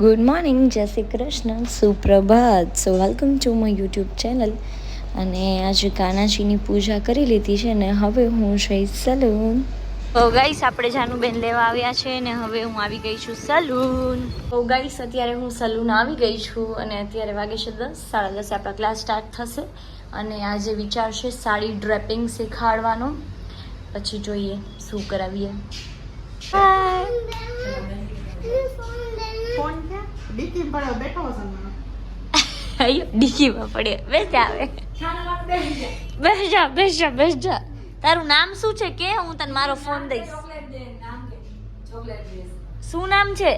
Good morning જય Shri Krishna સુપ્રભાત so welcome to my YouTube channel અને આજે કાનાજીની પૂજા કરી લીધી છે ને હવે હું જઈશ સલૂન. તો ગાઈસ આપણે જાનુબેન લેવા આવ્યા છે ને હવે હું આવી ગઈ છું સલૂન. તો ગાઈસ અત્યારે હું સલૂન આવી ગઈ છું અને અત્યારે વાગે છે દસ, સાડા દસે આપણા ક્લાસ સ્ટાર્ટ થશે. અને આજે વિચાર છે સાડી ડ્રેપિંગ શીખવાડવાનો. પછી જોઈએ, શું કરાવીએ. ફોન અయ్యో ડીકીમાં પડે. બેસ જા હવે. બેસ જા બેસ જા બેસ જા. તારું નામ શું છે? કે હું તને મારો ફોન દઈશ. શું નામ છે?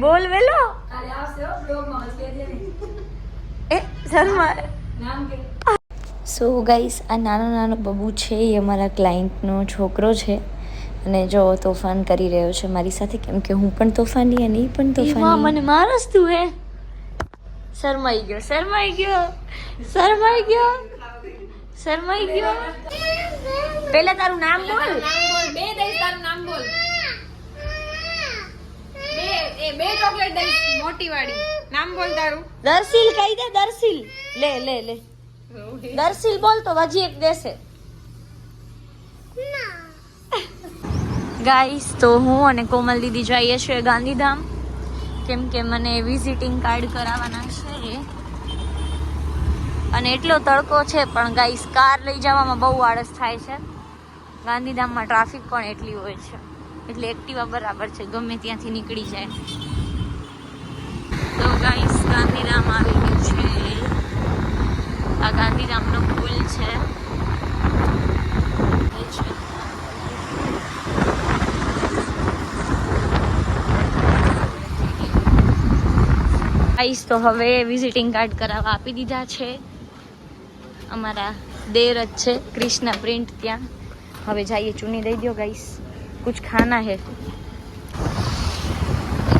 બોલ વેલો. એ શર્મા સો ગાઈસ આ નાનો નાનો બબુ છે એ અમારા ક્લાયન્ટનો છોકરો છે. અને જો તોફાન કરી રહ્યો છે મારી સાથે કેમ કે હું પણ તોફાની અને એ પણ તોફાની. મને મારસ તું હે. શરમાઈ ગયો શરમાઈ ગયો શરમાઈ ગયો શરમાઈ ગયો. પેલા તારું નામ બોલ. બે દઈશ તારું નામ બોલ. બે એ બે ચોકલેટ દઈશ મોટી વાળી. નામ બોલ તારું. દર્શિલ કહી દે દર્શિલ. લે લે લે. દર્શિલ બોલ તો હજી એક દેશે. ગાઈસ તો હું અને કોમલ દીદી જઈએ છીએ ગાંધીધામ. કેમ કે મને વિઝિટિંગ કાર્ડ કરાવવાના છે. અને એટલો તડકો છે, પણ ગાઈસ કાર લઈ જવામાં બહુ આળસ થાય છે. ગાંધીધામમાં ટ્રાફિક પણ એટલી હોય છે. એટલે એક્ટિવા બરાબર છે, ગમે ત્યાંથી નીકળી જાય. તો ગાઈસ ગાંધીધામ આવી ગયું છે. આ ગાંધીધામનો પુલ છે. એ તો હવે વિઝિટિંગ કાર્ડ કરાવવા આપી દીધા છે. અમારા દેર જ છે ક્રિષ્ના પ્રિન્ટ ત્યાં. હવે જઈએ, ચૂની દઈ દો ગાઈસ કુછ ખાના હે.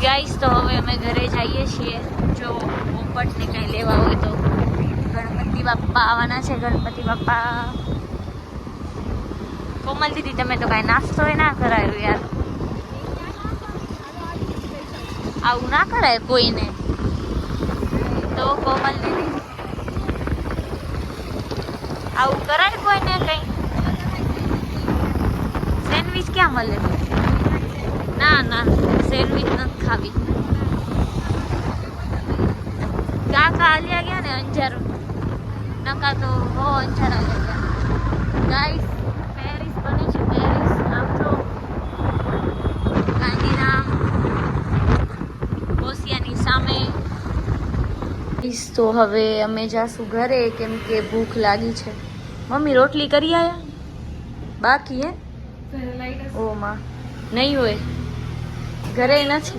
ગાઈસ તો હવે અમે ઘરે જઈએ છીએ. જો પોપટને કંઈ લેવા હોય તો. ગણપતિ બાપ્પા આવવાના છે, ગણપતિ બાપ્પા. કોમલ દીદી, તમે તો કાંઈ નાસ્તો ના કરાયો યાર. આવું ના કરાય કોઈને. તો કોમલ દીદી આવું કરાય કોઈને કઈ? સેન્ડવિચ ક્યાં મળે? ના ના સેન્ડવિચ નથી ખાવી. કાકા હાલ્યા ગયા ને અંજાર. નકા તો બહુ અંજાર હાલ્યા ગયા. ગાઈસ પેરિસ બને છે પેરિસ આવજો ગાંધીધામ ઓસિયાની સામે તો હવે અમે જાશું ઘરે કેમ કે ભૂખ લાગી છે. મમ્મી રોટલી કરી આયા? બાકી હે? ઓ માં નહીં હોય. ઘરે નથી?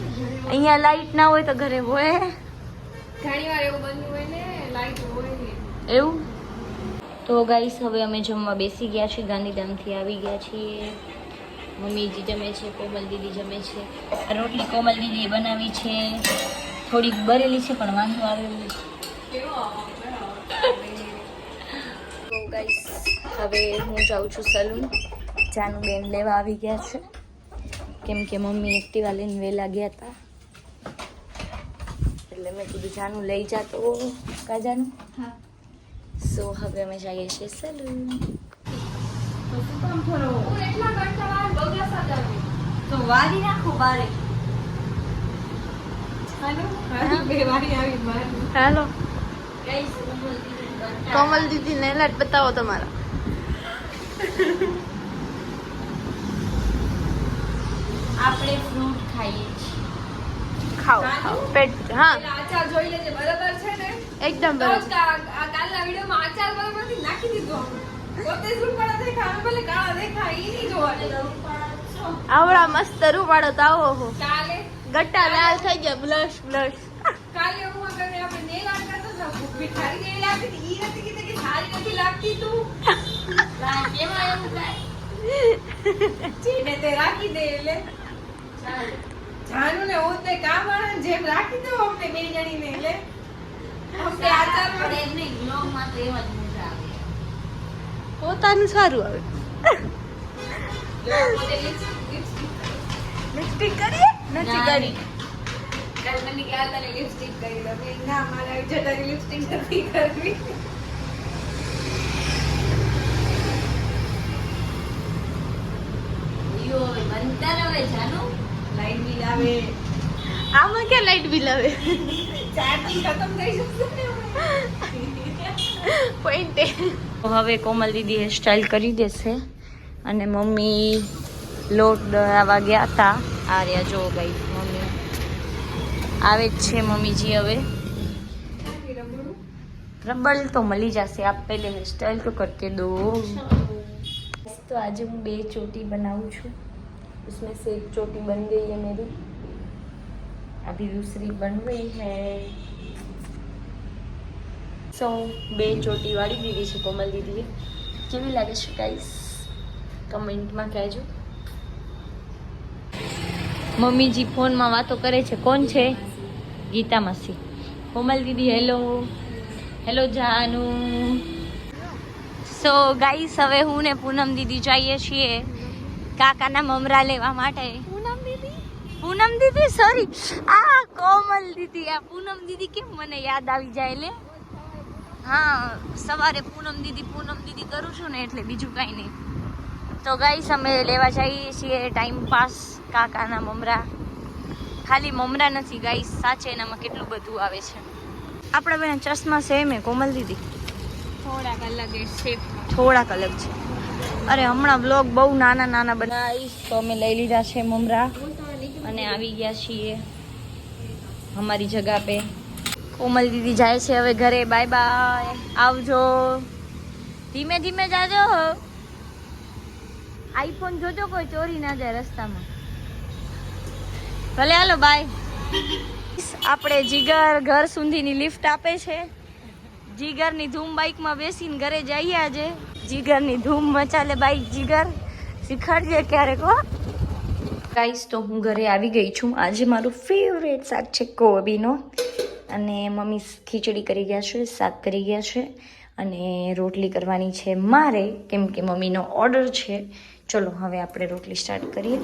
અહીંયા લાઈટ ના હોય તો ઘરે હોય. ઘણી વાર એવું બન્યું હોય ને લાઈટ હોય એવું? તો ગાઈસ હવે અમે જમવા બેસી ગયા છીએ ગાંધીધામથી આવી ગયા છીએ. મમ્મીજી જમે છે કોમલ દીદી જમે છે. રોટલી કોમલ દીદીએ બનાવી છે. થોડીક બરેલી છે પણ વાંધો આવેલી તો ગાઈસ હવે હું જાઉં છું સલૂન જાનું બેન લેવા આવી ગયા છે. કેમ કે મમ્મી એક્ટિવા લઈને વહેલા ગયા હતા એટલે મેં કીધું જાનું લઈ જા તો. કા સો હવે અમે જઈએ છીએ સલૂન તો વારી નાખો બારે. હાલો કોમલ દીદી ને લાઈટ બતાવો તમારા. આપણે ફ્રૂટ ખાઈએ છીએ. ખાઓ ખાઓ. પેટ હા. આચાર જોઈ લેજે બરાબર છે ને? એકદમ બરાબર. આ કાલના વિડિયોમાં આચાર બરાબર નથી નાખી દીધો પોતે રૂપાળા દેખાય ભલે કાળા દેખાય ઈ નહીં જોવાનું આવડા મસ્ત રૂપાળો તો આવો હો. ગટ્ટા લાલ થઈ ગયા બ્લશ બ્લશ કાલે હું આગળ આપણે નેલ આર્ટ કરતો હતો ભિખારી કેવી લાગતી હતી ઈ નથી કીધી કે સારી નથી લાગતી તું. કેમાં એવું થાય? ચીને તે રાખી દે એટલે. જાનું ને હું તે કામ વાળા જેમ રાખી દો આપણે બે જણીને એટલે. આપણે આચાર પણ એમ નહીં બ્લોગમાં તો એવા જ મજા આવે. પોતાનું સારું આવે. પોતે લિપસ્ટિક લિપસ્ટિક કરી નથી કરી. કાલ મને કે તને લિપસ્ટિક કરી દો મેં ના મારે આવી જટાની લિપસ્ટિક નથી કરવી. યો બનતા રહે જાનું. લાઈટ બિલ આવે. આમાં ક્યાં લાઈટ બિલ આવે? ચાર્જિંગ ખતમ થઈ જશે. પોઈન્ટે હવે. કોમલ દીદી હેરસ્ટાઈલ કરી દેશે. અને મમ્મી लोट आवा गया था आ जो गई मम्मी आवे छे मम्मी जी हवे रबल तो मिली जासे आप पहले हेयर स्टाइल तो करके दो तो आज हम बे चोटी बनाऊ छु उसमें से एक चोटी बन गई है मेरी। अभी दूसरी बन रही है। सो बे चोटी वाली दीदी से कोमल दीदी केवी लगे गाइस कमेंट में कहजो। મમ્મીજી ફોનમાં વાતો કરે છે. કોણ છે? ગીતા માસી. કોમલ દીદી હેલો. હેલો જાનુ. સો ગાઈસ હવે હું ને પૂનમ દીદી જઈએ છીએ કાકાના મમરા લેવા માટે. પૂનમ દીદી? પૂનમ દીદી સોરી આ કોમલ દીદી આ પૂનમ દીદી કેમ મને યાદ આવી જાય લે? હા સવારે પૂનમ દીદી પૂનમ દીદી કરું છું ને એટલે બીજું કાંઈ નહીં. તો ગાઈસ અમે લેવા જઈએ છીએ ટાઈમ પાસ કાકાના મમરા. ખાલી મમરા નથી ગાઈસ સાચે એનામાં કેટલું બધું આવે છે. આપણે બેન ચશ્મા સેમ એ કોમલ દીદી. થોડાક અલગ છે થોડાક અલગ છે. અરે હમણાં બ્લોગ બહુ નાના નાના બનાવીશ તો અમે લઈ લીધા છે મમરા. અને આવી ગયા છીએ અમારી જગા પે. કોમલ દીદી જાય છે હવે ઘરે. બાય બાય આવજો. ધીમે ધીમે જાજો. આઈફોન જોજો કોઈ ચોરી ના જાય રસ્તામાં. ભલે, હાલો બાય આપણે જીગર ઘર સુધીની લિફ્ટ આપે છે. જીગરની ધૂમ બાઇકમાં બેસીને ઘરે જઈએ આજે. જીગરની ધૂમ મચાલે બાઇક જીગર. શીખવાડજે ક્યારેક, હો. ગાઈસ તો હું ઘરે આવી ગઈ છું. આજે મારું ફેવરેટ શાક છે કોબીનો. અને મમ્મી ખીચડી કરી ગયા છે, શાક કરી ગયા છે. અને રોટલી કરવાની છે મારે, કેમ કે મમ્મીનો ઓર્ડર છે. ચલો હવે આપણે રોટલી સ્ટાર્ટ કરીએ.